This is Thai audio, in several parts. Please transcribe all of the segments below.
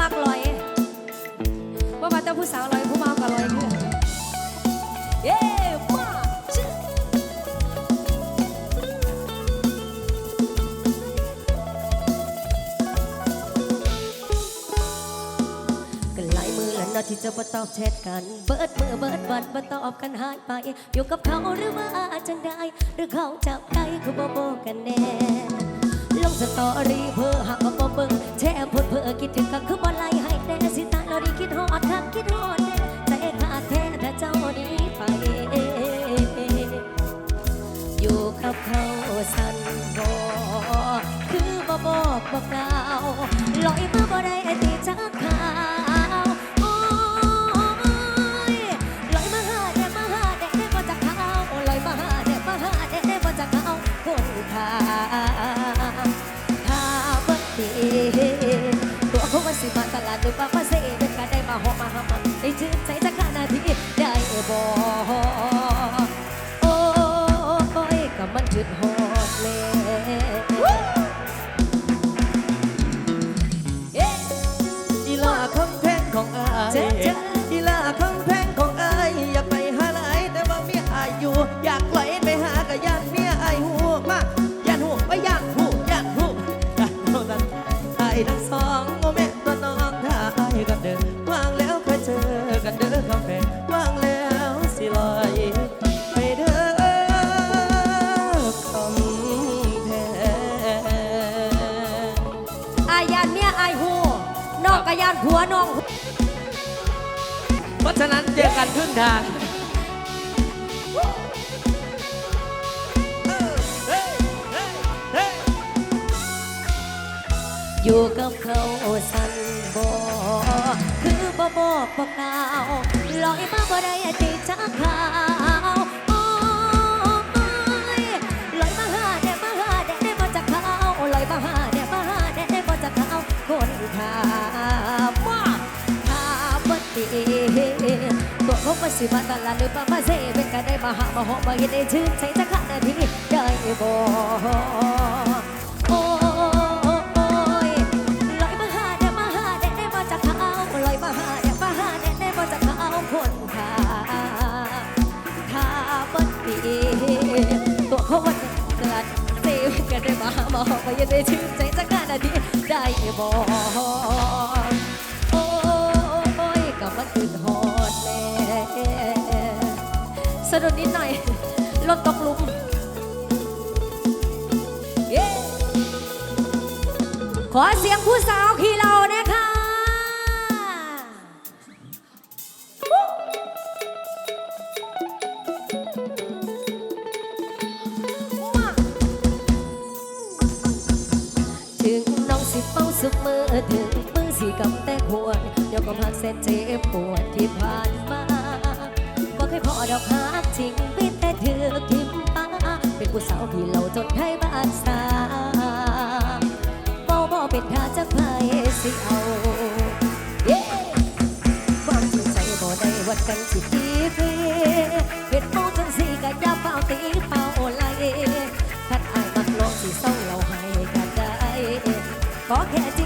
มักลอยว่ามาแต่ผู้สาวลอยผู้เมาก็ลอยคือเย้มาชิก็หลายมือแล้วนาะที่จะมาตอบแชทกัน เบิดมือเบิดวันมาตอบกันหายไป อยู่กับเขาหรือว่าจังใดหรือเขาจับใจคือบ่บอกกันแน่ ลงสตอรี่เพื่อหักก็บ่เบิ่ง แช่พดเพื่อคิดถึงก็คือบ่ไล่ให้แต่สิตาเราดีคิดฮอดคักคิดฮอดแน่แต่ขาดแท้ถ้าเจ้านี้ไปอยู่กับเขาสันบอคือบ่บอกบอกกล่าวลอยมาบ่ได้ติดจัก สิมาตลาดหรือว่ามาเซเว่นการได้มาหอมมาหามันได้ชื่นใจสักขนาดที่ได้บ่โอ้ยก็มันจุดหอดเลยเอ๊ะอีลาคำแพงของอาย อกันครึ่งทางอยู่กับเขาสันบอคือบ่บอกบอกกล่าวลอยมาบ่ได้ติดจักข่า ตัวเขาบ่สิมาตลาดหรือว่ามาเซเว่นก็ได้มาหามาหอมมาเฮ็ดได้ชื่นใจจักขนาดที่ได้บ่โอ้ยลอยมาหาเด็กมาหาเด็กได้มาจากเขาลอยมาหาเด็กมาหาเด็กได้มาจากเขาคนขาถ้าบัดดีตัวเขาวันกลัดเซฟกันได้มาบอกว่ายังได้ชื่นใจจากการนาทีได้บ่ นิดหน่อยรถตกหลุมเย้ขอเสียงผู้สาวขี่เรานะคะถึงน้องสิเป้าสุกมือถึงมือสีกำแต่ควรเดี๋ยวก็พักเส้นเจ็บปวดที่ผ่านมา ยพอดอกหักจริงเป็นแต่เธอทิมป้าเป็นผู้สาวขี่เราจนไทยบ้านสาเมาบ่เป็นท่าจะไปสิเอาเย้ความจริงใจบ่ได้วัดกันสิทีเฟเฮ็ดเมาจังสิก็อย่าเฝ้าตีเฝ้าไล่คัดอายมักลองสิเศร้าเราให้กันได้ขอแค่จริง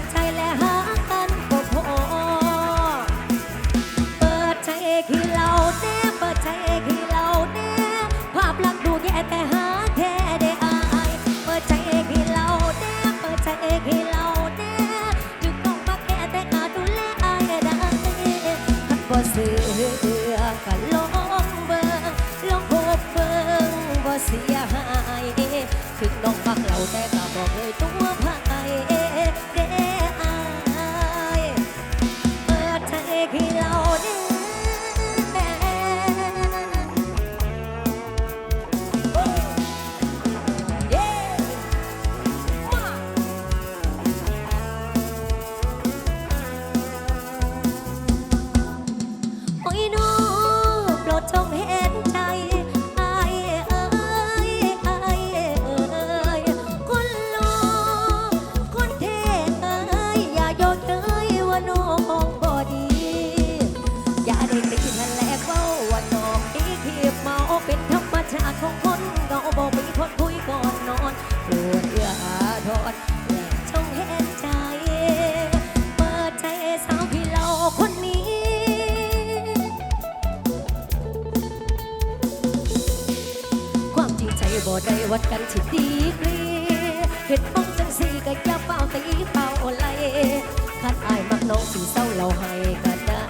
น้องสิเศร้าเราให้กันได้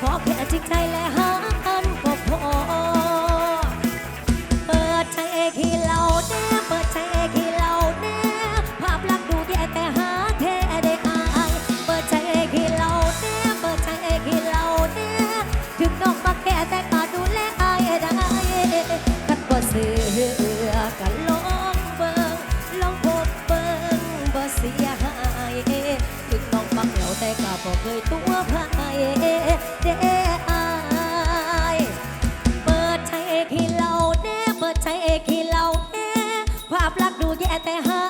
ขอแค่จิตใจและ at their heart.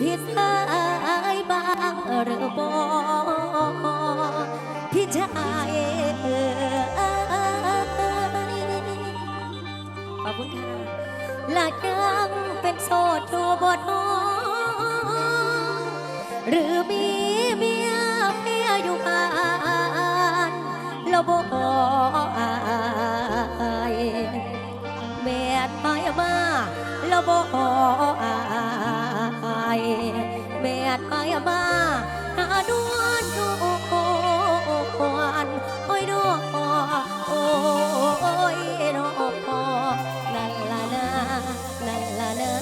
ผิดหายบ้างหรือบอพี่ชายขอบคุณค่ะหลักยังเป็นโสดตัวบทอหรือมีเมียเมียอยู่บ้านแล้วบอายแม่ไายมาแล้วบอาย แม่ดไปมาตาดวนดูควันโอ้ยดูโอ้ยดูนั่นละนะนั่นละนะ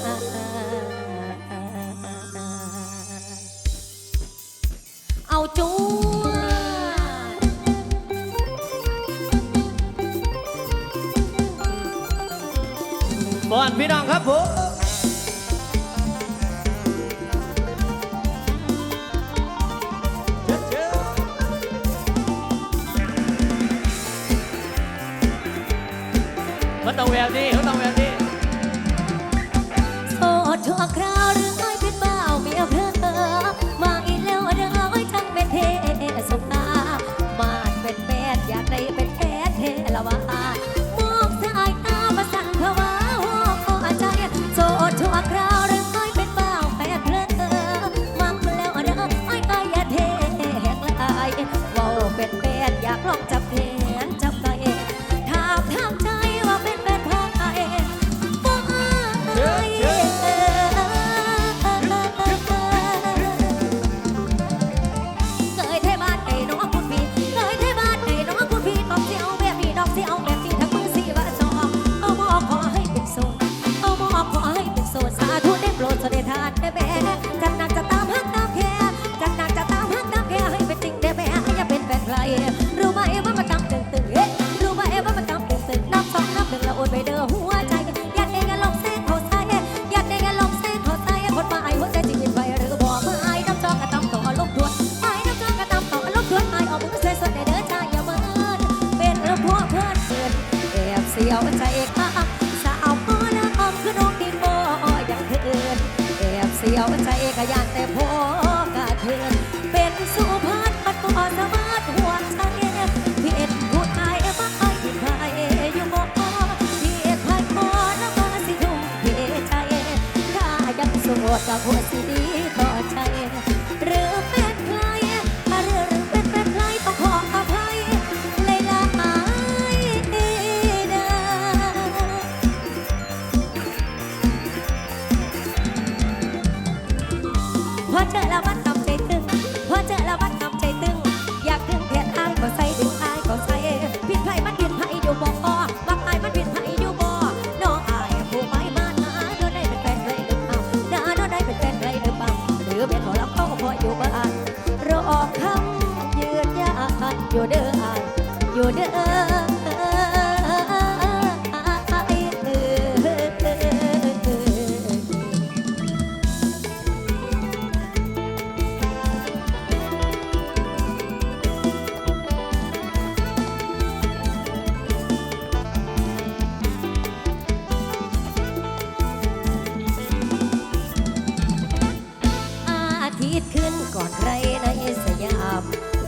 เอาจูบอนพี่น้องครับผม é a eu não é a กระยานแต่พอ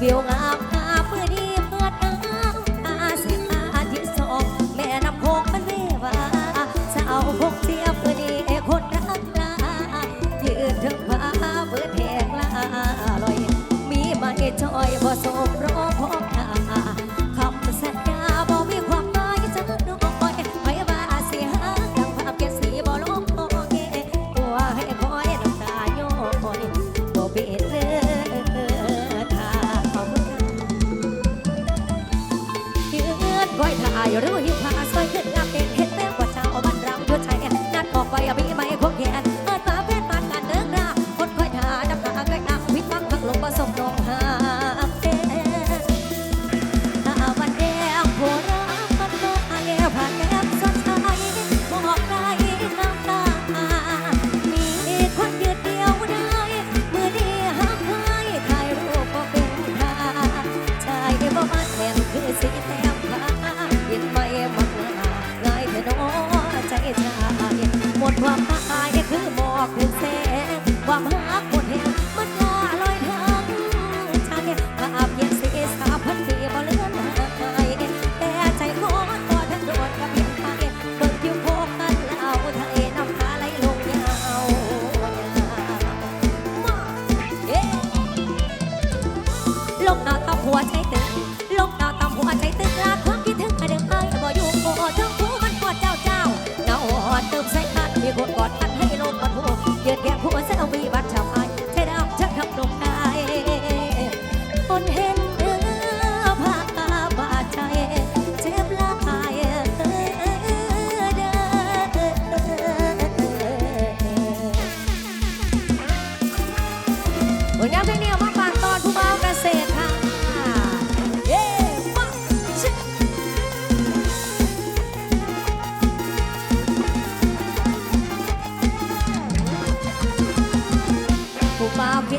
วิวงาม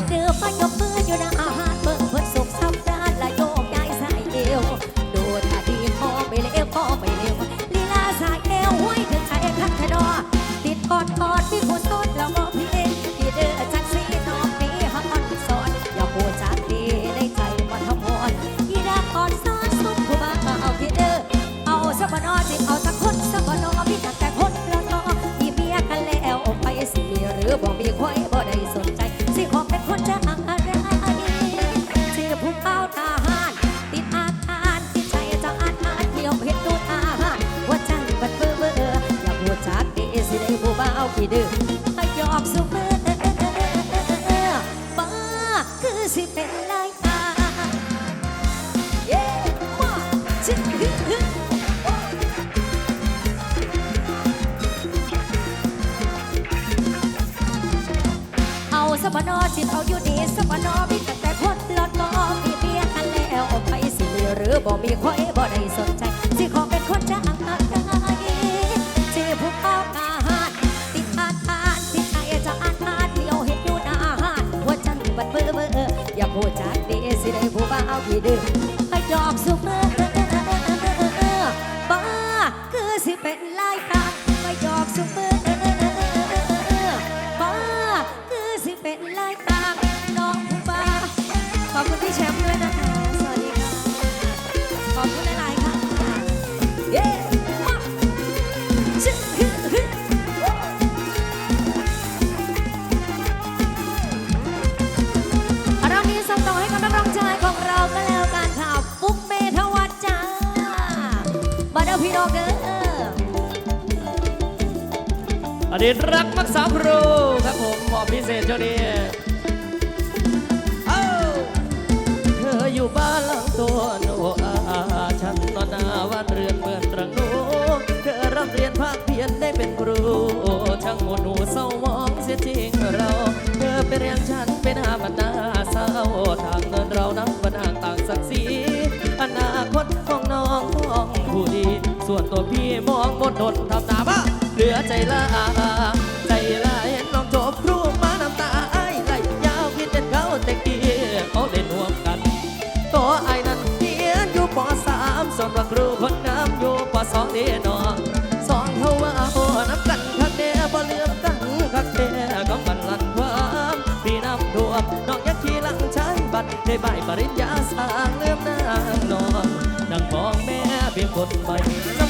เจอป้ายกเบ่มีคอยบ่ได้สนใจสิขอเป็นคนจะอังกได้สิผู้เข้าอาหารติดอาหารติดใจจะอาหารเดียวเห็นอยู่หน้าหานหัวฉันบัดเบอร์เบอร์อย่าพูดจัดดีสิได้ผู้บ่าวพี่ดื้อให้ดอกสุ เด็นรักมักสามรูครับผมหมอพิเศษเจ้านี้เเธออยู่บ้านหลังตัวหนูอาฉันนอนหน้าวัดเรือนเหมือตรังโนเธอรับเรียนภาคเพียนได้เป็นครูช่างโมดหนูเศร้ามองเสียจริงเรา เธอไปเรียนฉันเป็นอาบันนาเศร้าทางเงินเรานั้นบันทางต่างศักดิ์ศรีอนาคตของน้องของผู้ดี ส่วนตัวพี่มองหมดดนทำหนาบ้าเหลือใจละ ริญญาสร้างเลื่อมนางนอนนั่งมองแม่เพียงคนใหม่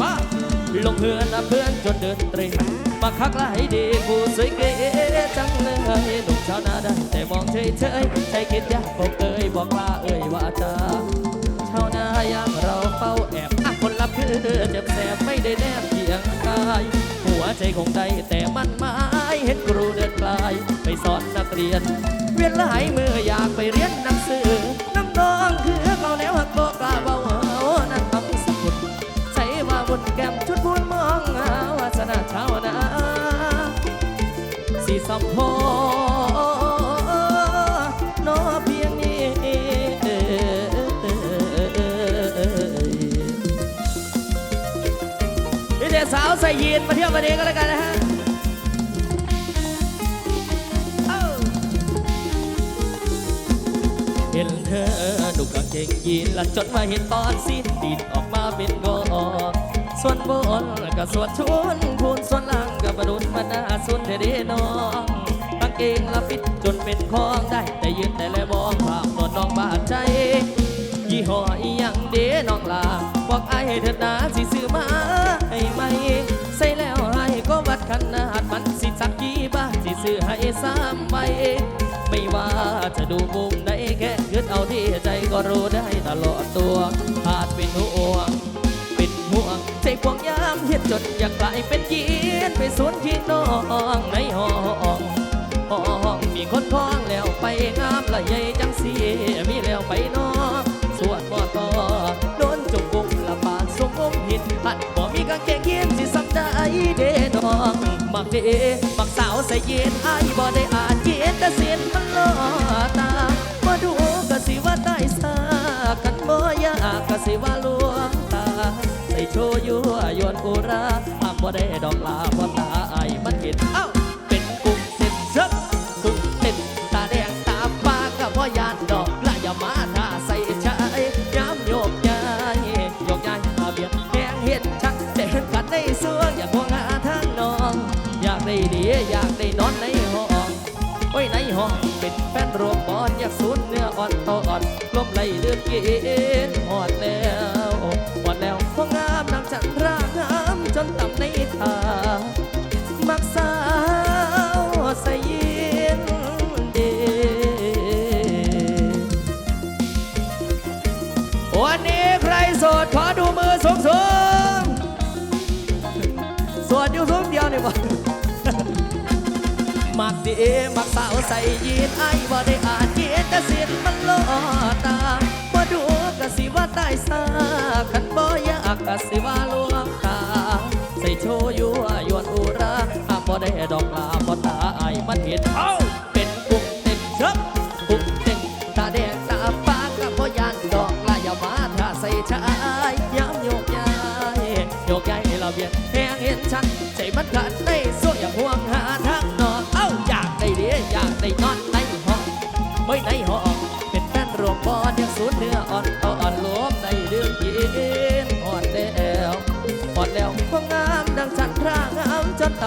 วันเกลือนมาลงเพื่อนนะเพื่อนจนเดินเตรงมาคักหลายดีผู้สวยเก๋จังเลยหนุ่มชาวนาได้แต่มองเฉยเฉยๆใจคิดยากบอกเอ่ยบอกลาเอ่ยว่าจาชาวนาอย่างเราเฝ้าแอบอคนรับคือเจ็บแสบไม่ได้แนบเพียงกายหัวใจคงได้แต่มันหมายเห็นครูเดินไกลไปสอนนักเรียน เวียนหลายมืออยากไปเรียนหนังสือ สีสมพอนอเพียงนี้นี่เด็กสาวใส่ยีนมาเที่ยววันนี้ก็แล้วกันนะฮะเห็นเธอหนุ่มกางเกงยีนและจนมาเห็นตอนสิ้นดินออกมาเป็นกอ ส่วนบนก็ส่วนชุนพูนส่วนล่างก็ประดุนมาหน้าสุนเทเดน้องกางเกงละปิดจนเป็นของได้ แต่ยืนแต่และบองภาพนวดน้องบาดใจ ยี่ห้ออีหยังเดน้องลาบอกไอ้เถิดนาสิซื้อมาให้ไหม ใส่แล้วให้ก็วัดขนาดมันสิสักกี่บาทสิซื้อให้ซ้ำใบไม่ว่าจะดูมุมไหนแค่คิดเอาที่ใจก็รู้ได้ตลอดตัวอาจเป็นห่ว ห่วงใจพวงยามเห็นจนอยากกลายเป็นยีนไปสวนพี่น้องในห้องห้องมีคนคล้องแล้วไปงามละใหญ่จังสีมีแล้วไปนอนสวดบ่ต่อโดนจุกบุกละปานสมมหินหัดบ่มีกางเกงยีนสิสำได้เด้น้องมักเดมักสาวใส่ย็นไอ้บ่ได้อ่านย็นแต่เสียนมันล่อตา รา้ามบ่ได้ดอกลาเพราะตาไอ้ายมันเห็นเอ้าเป็นกุ้งเต้นเชิบกุ้งเต้นตาแดงตาฟ้าก็บ่ยานดอกละอย่ามาท่าใส่ชายย้ำโยกย้ายโยกย้ายมาเบียดแหงเห็นชักแต่เห็นกันในสวงอย่าพวงหาทางน้อง อยากได้ดีอยากได้นอนในห้องไว้ในห้องเป็นแฟนรวมบอลอยากสูนเนื้ออ่อนต่ออ่อนลมไหลเลือดกินหอดแล้ว บ่มักดีมักสาวใส่ยีนไอ้บ่ได้อ่านยีนแต่เสียนมันล่อตาบ่ดูกะสิว่าใต้ซาคันบ่อยากกะสิว่าลวงตาใส่โชยั่วยวนอุราหากบ่ได้ดอกลาบ่ตาไอ้มันเห็นเอ้า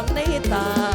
ำในตา